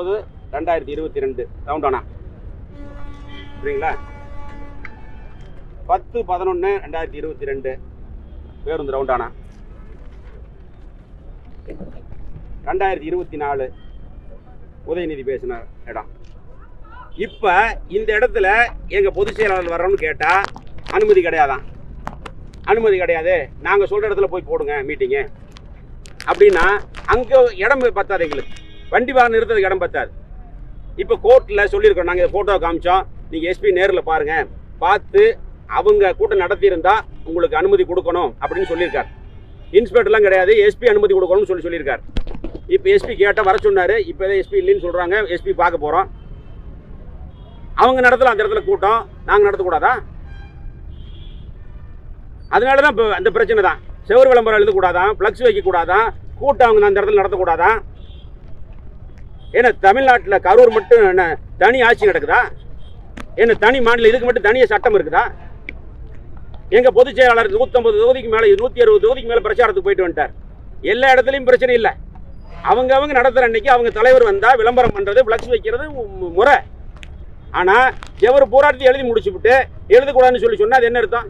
ஒம்பது ரெண்டாயிரத்தி இருபத்தி ரெண்டு. ரவுண்டானா சரிங்களா பத்து பதினொன்று ரெண்டாயிரத்தி இருபத்தி ரெண்டு. பேருந்து ரவுண்டானா ரெண்டாயிரத்தி இருபத்தி நாலு. உதயநிதி பேசின இடம் இப்போ இந்த இடத்துல எங்கள் பொதுச் செயலாளர் வர்றோம்னு கேட்டால் அனுமதி கிடையாதான் அனுமதி கிடையாது. நாங்கள் சொல்கிற இடத்துல போய் போடுங்க மீட்டிங்கு அப்படின்னா அங்கே இடம் பத்தாது எங்களுக்கு. வண்டி வாகனம் நிறுத்ததுக்கு இடம் பத்தாது. இப்போ கோர்ட்டில் சொல்லியிருக்கோம் நாங்கள் ஃபோட்டோ காமிச்சோம். நீங்கள் எஸ்பி நேரில் பாருங்கள் பார்த்து அவங்க கூட்டம் நடத்தியிருந்தா உங்களுக்கு அனுமதி கொடுக்கணும் அப்படின்னு சொல்லியிருக்கார். இன்ஸ்பெக்டர்லாம் கிடையாது. எஸ்பி அனுமதி கொடுக்கணும்னு சொல்லி சொல்லியிருக்கார். இப்போ எஸ்பி கேட்டால் வர சொன்னார். இப்போ எஸ்பி இல்லைன்னு சொல்கிறாங்க எஸ்பி பார்க்க போகிறோம் அவங்க நடத்தலாம். அந்த இடத்துல கூட்டம். நாங்கள் நடத்தக்கூடாதா? அதனால தான் இப்போ அந்த பிரச்சனை தான். செவ்வறு விளம்பரம் எழுதக்கூடாதான் ஃப்ளக்ஸ் வைக்கக்கூடாதான் கூட்டம் அவங்க அந்த இடத்துல நடத்தக்கூடாதான் ஏன்னா தமிழ்நாட்டில் கரூர் மட்டும் என்ன தனி ஆட்சி நடக்குதா? என்ன தனி மாநிலம் இதுக்கு மட்டும் தனியாக சட்டம் இருக்குதா? எங்கள் பொதுச் செயலாளர் நூற்றம்பது தொகுதிக்கு மேலே நூற்றி அறுபது தொகுதிக்கு மேலே பிரச்சாரத்துக்கு போயிட்டு வந்துட்டார். எல்லா இடத்துலையும் பிரச்சனை இல்லை. அவங்க அவங்க நடத்துகிற அன்னைக்கு அவங்க தலைவர் வந்தால் விளம்பரம் பண்ணுறது ஃப்ளக்ஸ் வைக்கிறது முறை. ஆனால் எவர் போராட்டத்தை எழுதி முடிச்சுவிட்டு எழுதக்கூடாதுன்னு சொல்லி சொன்னால் அது என்ன அர்த்தம்?